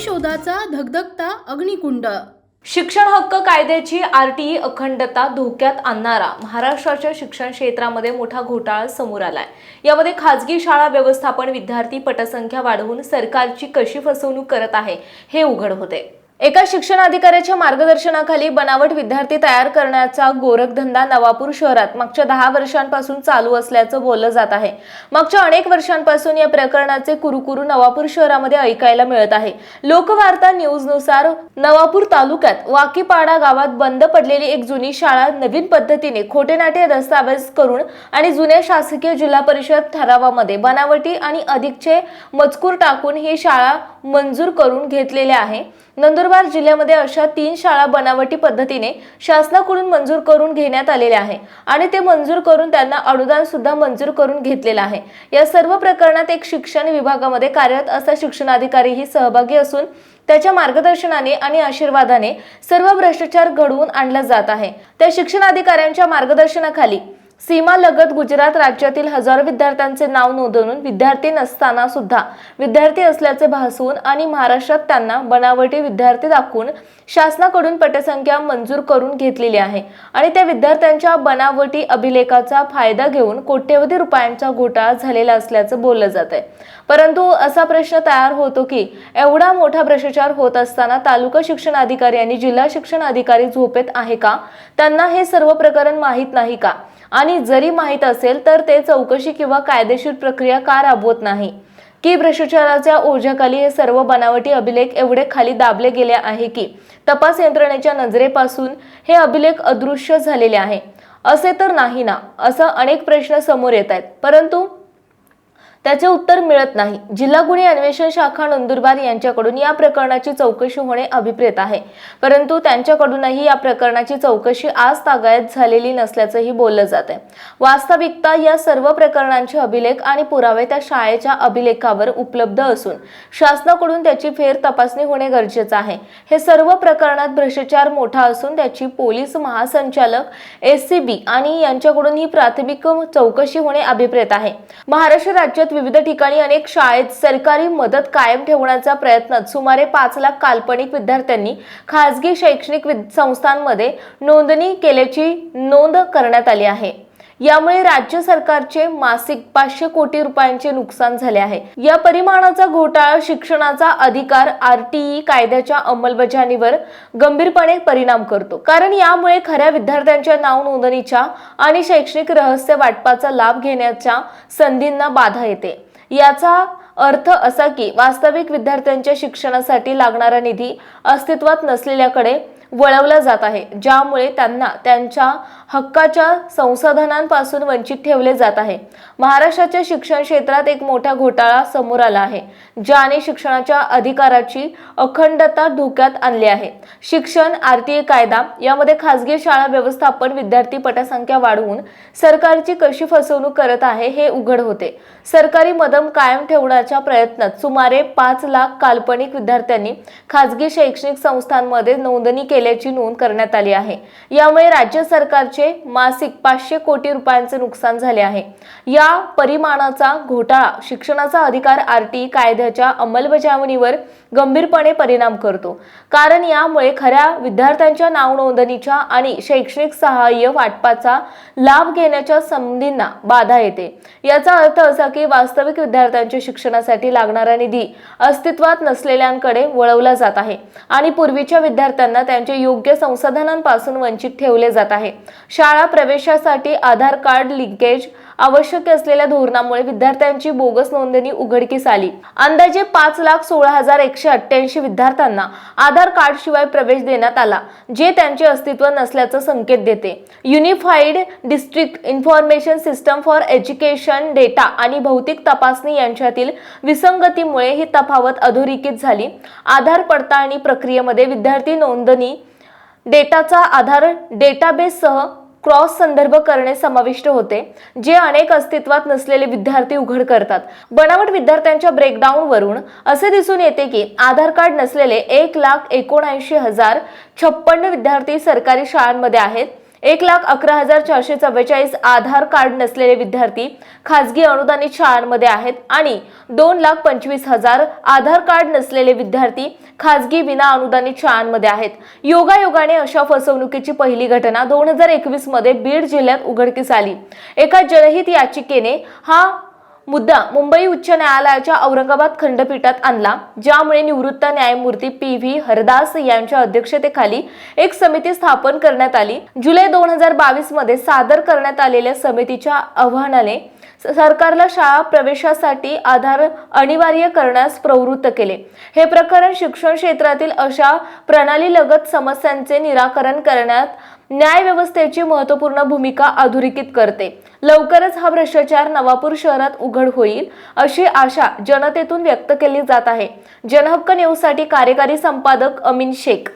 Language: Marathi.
शोधाचा धगधगता अग्निकुंड. शिक्षण हक्क कायद्याची आरटीई अखंडता धोक्यात आणणारा महाराष्ट्राच्या शिक्षण क्षेत्रामध्ये मोठा घोटाळा समोर आलाय. यामध्ये खाजगी शाळा व्यवस्थापन विद्यार्थी पटसंख्या वाढवून सरकारची कशी फसवणूक करत आहे हे उघड होते. एका शिक्षण अधिकाऱ्याच्या मार्गदर्शनाखाली बनावट विद्यार्थी तयार करण्याचा गोरखधंदा नवापूर शहरात मागच्या दहा वर्षांपासून चालू असल्याचं बोललं जात आहे. मागच्या अनेक वर्षांपासून या प्रकरणाचे कुरुकुरू नवापूर शहरामध्ये ऐकायला मिळत आहे. लोकवार्ता न्यूजनुसार नवापूर तालुक्यात वाकीपाडा गावात बंद पडलेली एक जुनी शाळा नवीन पद्धतीने खोटेनाटे दस्तावेज करून आणि जुन्या शासकीय जिल्हा परिषद ठरावामध्ये बनावटी आणि अधिकचे मजकूर टाकून ही शाळा मंजूर करून घेतलेले आहे. नंदुरबार जिल्ह्यामध्ये अशा तीन शाळा बनावटी पद्धतीने शासनाकडून मंजूर करून घेण्यात आलेल्या आहे आणि ते मंजूर करून त्यांना अनुदान सुद्धा मंजूर करून घेतलेलं आहे. या सर्व प्रकरणात एक शिक्षण विभागामध्ये कार्यरत असा शिक्षणाधिकारीही सहभागी असून त्याच्या मार्गदर्शनाने आणि आशीर्वादाने सर्व भ्रष्टाचार घडवून आणला जात आहे. त्या शिक्षणाधिकाऱ्यांच्या मार्गदर्शनाखाली सीमालगत गुजरात राज्यातील हजारो विद्यार्थ्यांचे नाव नोंदवून विद्यार्थी नसताना सुद्धा विद्यार्थी असल्याचे भासवून आणि महाराष्ट्रात त्यांना बनावटी विद्यार्थी दाखवून शासनाकडून पटसंख्या मंजूर करून घेतलेली आहे. आणि त्या विद्यार्थ्यांच्या बनावटी अभिलेखाचा फायदा घेऊन कोट्यवधी रुपयांचा घोटाळा झालेला असल्याचं बोललं जात आहे. परंतु असा प्रश्न तयार होतो की एवढा मोठा भ्रष्टाचार होत असताना तालुका शिक्षण अधिकारी आणि जिल्हा शिक्षण अधिकारी झोपेत आहे का? त्यांना हे सर्व प्रकरण माहीत नाही का? आणि जरी माहीत असेल तर ते चौकशी किंवा कायदेशीर प्रक्रिया का राबवत नाही? की भ्रष्टाचाराच्या ओझ्याखाली हे सर्व बनावटी अभिलेख एवढे खाली दाबले गेले आहे की तपास यंत्रणेच्या नजरेपासून हे अभिलेख अदृश्य झालेले आहे? असे तर नाही ना असं अनेक प्रश्न समोर येत आहेत. परंतु त्याचे उत्तर मिळत नाही. जिल्हा गुन्हे अन्वेषण शाखा नंदुरबार यांच्याकडून या प्रकरणाची चौकशी होणे अभिप्रेत आहे. परंतु त्यांच्याकडूनही या प्रकरणाची चौकशी आज तागायत झालेली नसल्याचंही बोललं जात आहे वास्तविकता या सर्व प्रकरणांचे अभिलेख आणि पुरावे त्या शाळेच्या अभिलेखावर उपलब्ध असून शासनाकडून त्याची फेर तपासणी होणे गरजेचं आहे. हे सर्व प्रकरणात भ्रष्टाचार मोठा असून त्याची पोलीस महासंचालक एस सी बी आणि यांच्याकडून ही प्राथमिक चौकशी होणे अभिप्रेत आहे. महाराष्ट्र राज्यात विविध ठिकाणी अनेक शाळेत सरकारी मदत कायम ठेवण्याचा प्रयत्नात सुमारे पाच लाख काल्पनिक विद्यार्थ्यांनी खासगी शैक्षणिक संस्थांमध्ये नोंदणी केल्याची नोंद करण्यात आली आहे. यामुळे राज्य सरकारचे मासिक पाचशे कोटी रुपयांचे नुकसान झाले आहे. या परिमाणाचा घोटाळा शिक्षणाचा अधिकार आरटीई कायद्याच्या अंमलबजावणीवर गंभीरपणे परिणाम करतो. कारण यामुळे खऱ्या विद्यार्थ्यांच्या नाव नोंदणीच्या आणि शैक्षणिक रहस्य वाटपाचा लाभ घेण्याच्या संधींना बाधा येते. याचा अर्थ असा की वास्तविक विद्यार्थ्यांच्या शिक्षणासाठी लागणारा निधी अस्तित्वात नसलेल्याकडे वळवला जात आहे ज्यामुळे त्यांना त्यांच्या हक्काच्या संसाधनांपासून वंचित ठेवले जात आहे. महाराष्ट्राच्या शिक्षण क्षेत्रात एक मोठा घोटाळा समोर आला आहे ज्याने शिक्षणाच्या अधिकाराची अखंडता धोक्यात आणली आहे. शिक्षण आरटीए कायदा यामध्ये खासगी शाळा व्यवस्थापन विद्यार्थी पटसंख्या वाढवून सरकारची कशी फसवणूक करत आहे हे उघड होते. सरकारी मदम कायम ठेवण्याच्या प्रयत्नात सुमारे पाच लाख काल्पनिक विद्यार्थ्यांनी खासगी शैक्षणिक संस्थांमध्ये नोंदणी केली केल्याची नोंद करण्यात आली आहे. यामुळे राज्य सरकारचे मासिक पाचशे कोटी रुपयांचे नुकसान झाले आहे. या परिमाणाचा घोटाळा शिक्षणाचा अधिकार आरटी कायद्याच्या अंमलबजावणीवर गंभीरपणे परिणाम करतो. कारण यामुळे खऱ्या विद्यार्थ्यांच्या नाव नोंदणीच्या आणि शैक्षणिक सहाय्य वाटपाचा लाभ घेण्याच्या संधींना बाधा येते. याचा अर्थ असा की वास्तविक विद्यार्थ्यांच्या शिक्षणासाठी लागणारा निधी अस्तित्वात नसलेल्यांकडे वळवला जात आहे आणि पूर्वीच्या विद्यार्थ्यांना त्यांच्या योग्य संसाधनांपासून वंचित ठेवले जात आहे. शाळा प्रवेशासाठी आधार कार्ड लिंकेज आवश्यक असलेल्या धोरणामुळे विद्यार्थ्यांची बोगस नोंदणी उघडकीस आली. अंदाजे पाच लाख सोळा हजार एकशे अठ्ठ्याऐंशी विद्यार्थ्यांना आधार कार्ड शिवाय प्रवेश देण्यात आला जे त्यांचे अस्तित्व नसल्याचं संकेत देते. Unified district information system for education data आणि भौतिक तपासणी यांच्यातील विसंगतीमुळे ही तफावत अधोरेखित झाली. आधार पडताळणी प्रक्रियेमध्ये विद्यार्थी नोंदणी डेटाचा आधार डेटाबेससह क्रॉस संदर्भ करणे समाविष्ट होते जे अनेक अस्तित्वात नसलेले विद्यार्थी उघड करतात. बनावट विद्यार्थ्यांच्या ब्रेकडाऊनवरून असे दिसून येते की आधार कार्ड नसलेले एक लाख एकोणऐंशी हजार छप्पन्न विद्यार्थी सरकारी शाळांमध्ये आहेत. एक लाख अकरा हजार चारशे चव्वेचाळीस आधार कार्ड नसलेले विद्यार्थी खाजगी अनुदानित शाळांमध्ये आहेत आणि दोन लाख पंचवीस हजार आधार कार्ड नसलेले विद्यार्थी खाजगी विना अनुदानित शाळांमध्ये आहेत. योगायोगाने अशा फसवणुकीची पहिली घटना दोन हजार एकवीसमध्ये बीड जिल्ह्यात उघडकीस आली. एका जनहित याचिकेने हा मुद्दा मुंबई उच्च न्यायालयाच्या औरंगाबाद खंडपीठात आणला ज्यामुळे निवृत्त न्यायमूर्ती पी व्ही हरदास यांच्या अध्यक्षतेखाली एक समिती स्थापन करण्यात आली. जुलै दोन हजार बावीसमध्ये सादर करण्यात आलेल्या समितीच्या आव्हानाने सरकारला शाळा प्रवेशासाठी आधार अनिवार्य करण्यास प्रवृत्त केले. हे प्रकरण शिक्षण क्षेत्रातील अशा प्रणालीलगत समस्यांचे निराकरण करण्यात न्याय व्यवस्थेची महत्त्वपूर्ण भूमिका अधोरेखित करते. लवकरच हा भ्रष्टाचार नवापूर शहरात उघड होईल अशी आशा जनतेतून व्यक्त केली जात आहे. जनहक्क न्यूजसाठी कार्यकारी संपादक अमीन शेख.